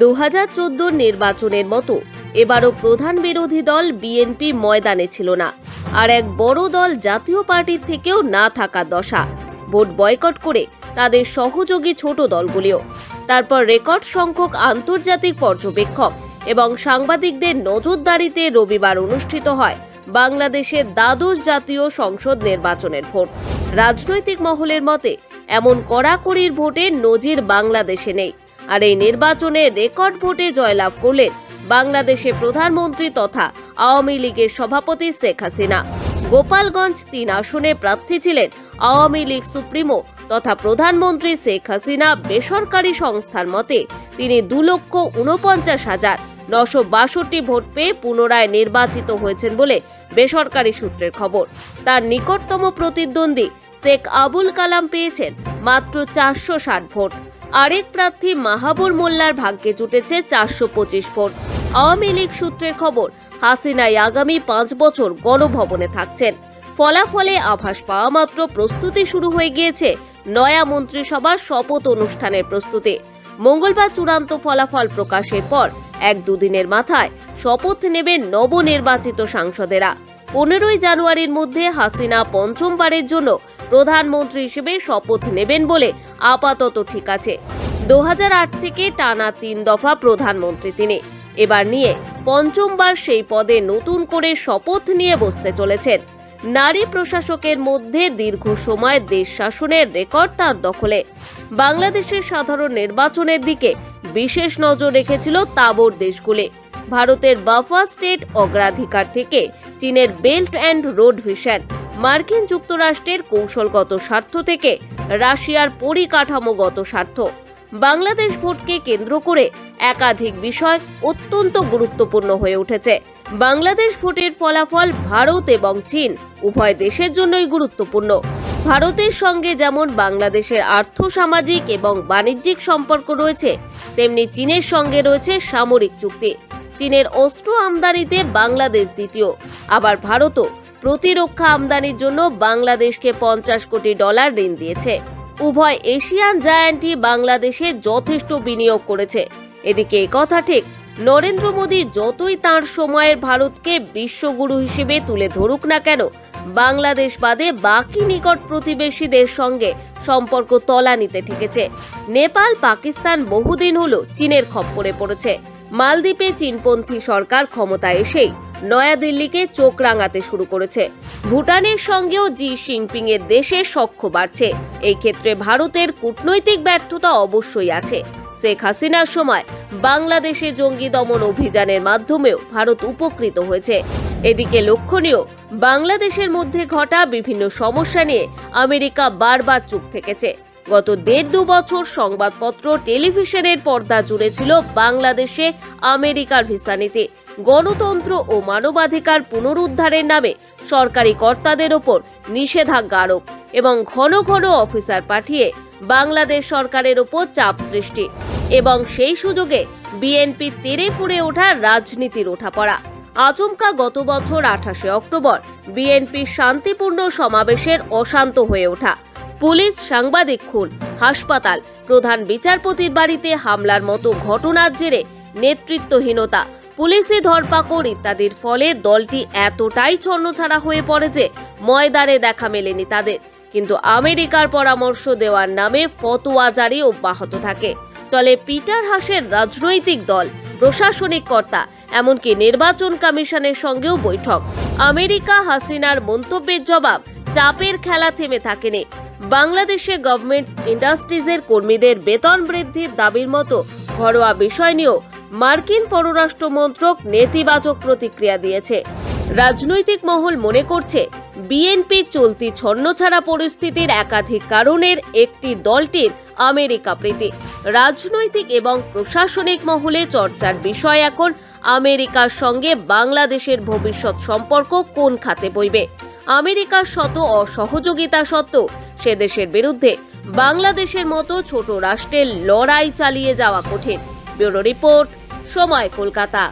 দু হাজার নির্বাচনের মতো। এবারও প্রধান বিরোধী দল বিএনপি ময়দানে ছিল না। আর এক বড় দল জাতীয় পার্টির থেকেও না থাকা দশা। ভোট বয়কট করে তাদের সহযোগী ছোট দলগুলিও। তারপর রেকর্ড সংখ্যক আন্তর্জাতিক পর্যবেক্ষক এবং সাংবাদিকদের নজরদারিতে রবিবার অনুষ্ঠিত হয় বাংলাদেশের দ্বাদশ জাতীয় সংসদ নির্বাচনের ভোট। রাজনৈতিক মহলের মতে, এমন কড়াকড়ির ভোটের নজির বাংলাদেশে নেই। আর এই নির্বাচনে রেকর্ড ভোটে জয়লাভ করলেন বাংলাদেশের প্রধানমন্ত্রী তথা আওয়ামী লীগের সভাপতি শেখ হাসিনা। গোপালগঞ্জ তিন আসনে প্রার্থী ছিলেন আওয়ামী লীগ সুপ্রিমো তথা প্রধানমন্ত্রী শেখ হাসিনা বেসরকারি সংস্থার মতে তিনি দু লক্ষ উনপঞ্চাশ হাজার নশো বাষট্টি ভোট পেয়ে পুনরায় নির্বাচিত হয়েছেন বলে বেসরকারি সূত্রের খবর। তার নিকটতম প্রতিদ্বন্দ্বী শেখ আবুল কালাম পেয়েছেন মাত্র চারশো ষাট ভোট। আরেক প্রার্থী মাহাবুর মোল্লার ভাগ্যে জুটেছে চারশো পঁচিশ ভোট। আওয়ামী লীগ সূত্রের খবর, হাসিনাই আগামী পাঁচ বছর গণভবনে থাকছেন। ফলাফলে আভাস পাওয়া মাত্র প্রস্তুতি শুরু হয়ে গিয়েছে নয়া মন্ত্রিসভার শপথ অনুষ্ঠানের প্রস্তুতি। মঙ্গলবার চূড়ান্ত ফলাফল প্রকাশের পর এক দুদিনের মাথায় শপথ নেবেন নবনির্বাচিত সাংসদেরা। পনেরোই জানুয়ারির মধ্যে হাসিনা পঞ্চমবারের জন্য প্রধানমন্ত্রী হিসেবে শপথ নেবেন বলে আপাতত ঠিক আছে। দু হাজার আট থেকে টানা তিন দফা প্রধানমন্ত্রী তিনি। এবার নিয়ে পঞ্চমবার সেই পদে নতুন করে শপথ নিয়ে বসতে চলেছেন। নারী প্রশাসকের মধ্যে দীর্ঘ সময় দেশ শাসনের রেকর্ড তার দখলে। বাংলাদেশের সাধারণ নির্বাচনের দিকে বিশেষ নজর রেখেছিল তাবর দেশগুলি। ভারতের বাফা স্টেট অগ্রাধিকার থেকে চীনের বেল্ট অ্যান্ড রোড ভিশন, মার্কিন যুক্তরাষ্ট্রের কৌশলগত স্বার্থ থেকে রাশিয়ার পরিকাঠামোগত স্বার্থ। বাংলাদেশ ভোটকে কেন্দ্র করে একাধিক বিষয় অত্যন্ত গুরুত্বপূর্ণ হয়ে উঠেছে। বাংলাদেশ ভোটের ফলাফল ভারত এবং চীন উভয় দেশের জন্যই গুরুত্বপূর্ণ। ভারতের সঙ্গে যেমন বাংলাদেশের আর্থসামাজিক এবং বাণিজ্যিক সম্পর্ক রয়েছে, তেমনি চীনের সঙ্গে রয়েছে সামরিক চুক্তি। চীনের অস্ত্র আমদানিতে বাংলাদেশ দ্বিতীয়। আবার ভারতও প্রতিরক্ষা আমদানির জন্য বাংলাদেশকে পঞ্চাশ কোটি ডলার ঋণ দিয়েছে। উভয় এশিয়ান জায়ান্টই বাংলাদেশে যথেষ্ট বিনিয়োগ করেছে। এদিকে কথা ঠিক, নরেন্দ্র মোদী যতই তার সময়ের ভারতকে বিশ্বগুরু হিসেবে তুলে ধরুক না কেন, বাংলাদেশ বাদে বাকি নিকট প্রতিবেশীদের সঙ্গে সম্পর্ক তলানিতে ঠেকেছে। নেপাল, পাকিস্তান বহুদিন হলো চীনের খপ্পরে পড়েছে। মালদ্বীপে চীনপন্থী সরকার ক্ষমতায় এসেই নয়াদিল্লিকে চোখ রাঙাতে শুরু করেছে। ভুটানের সঙ্গেও জি জিনপিং এর দেশের সখ্য বাড়ছে। এই ক্ষেত্রে ভারতের কূটনৈতিক ব্যর্থতা অবশ্যই আছে। শেখ হাসিনার সময় বাংলাদেশে জঙ্গি দমন অভিযানের মাধ্যমেও ভারত উপকৃত হয়েছে। এদিকে লক্ষণীয়, বাংলাদেশের মধ্যে ঘটা বিভিন্ন সমস্যা নিয়ে আমেরিকা বারবার চুপ থেকেছে। গত দেড় দু বছর সংবাদপত্র টেলিভিশনের পর্দা জুড়ে ছিল বাংলাদেশে আমেরিকার ভিসা নীতি। গণতন্ত্র ও মানবাধিকার পুনরুদ্ধারের নামে সরকারি কর্তাদের ওপর নিষেধাজ্ঞা আরোপ এবং ঘন ঘন অফিসার পাঠিয়ে বাংলাদেশ সরকারের ওপর চাপ সৃষ্টি এবং সেই সুযোগে বিএনপি তেরে ফুড়ে ওঠা রাজনীতির ওঠাপড়া। আচমকা গত বছর আঠাশে অক্টোবর বিএনপি শান্তিপূর্ণ সমাবেশের অশান্ত হয়ে ওঠা। পুলিশ সাংবাদিক খুন। হাসপাতাল। প্রধান বিচারপতির বাড়িতে হামলার মতো ঘটনার জেরে নেতৃত্বহীনতা। পুলিশি ধরপাকড় ইত্যাদির ফলে দলটি এতটাই ছন্নছাড়া হয়ে পড়ে যে ময়দানে দেখা মেলেনি তাদের। কিন্তু আমেরিকার পরামর্শ দেওয়ার নামে ফতোয়া জারি অব্যাহত থাকে। চলে পিটার হাসের রাজনৈতিক দল, প্রশাসনিক কর্তা, এমনকি নির্বাচন কমিশনের সঙ্গেও বৈঠক। আমেরিকা হাসিনার মন্তব্যের জবাব চাপের খেলা থেমে থাকেনি। বাংলাদেশে গভর্নমেন্ট ইন্ডাস্ট্রিজের কর্মীদের বেতন বৃদ্ধির দাবির মতো ঘরোয়া বিষয় নিয়েও মার্কিন পররাষ্ট্র মন্ত্রক নেতিবাচক প্রতিক্রিয়া দিয়েছে। রাজনৈতিক মহল মনে করছে বিএনপি চলতি ছন্নছাড়া পরিস্থিতির একাধিক কারণের একটি দলটির আমেরিকা প্রীতি। রাজনৈতিক এবং প্রশাসনিক মহলে চর্চার বিষয় এখন আমেরিকার সঙ্গে বাংলাদেশের ভবিষ্যৎ সম্পর্ক কোন খাতে বইবে? আমেরিকার শত অসহযোগিতা সত্ত্বেও সে দেশের বিরুদ্ধে বাংলাদেশের মতো ছোট রাষ্ট্রের লড়াই চালিয়ে যাওয়া কঠিন। ব্যুরো রিপোর্ট, সময় কলকাতা।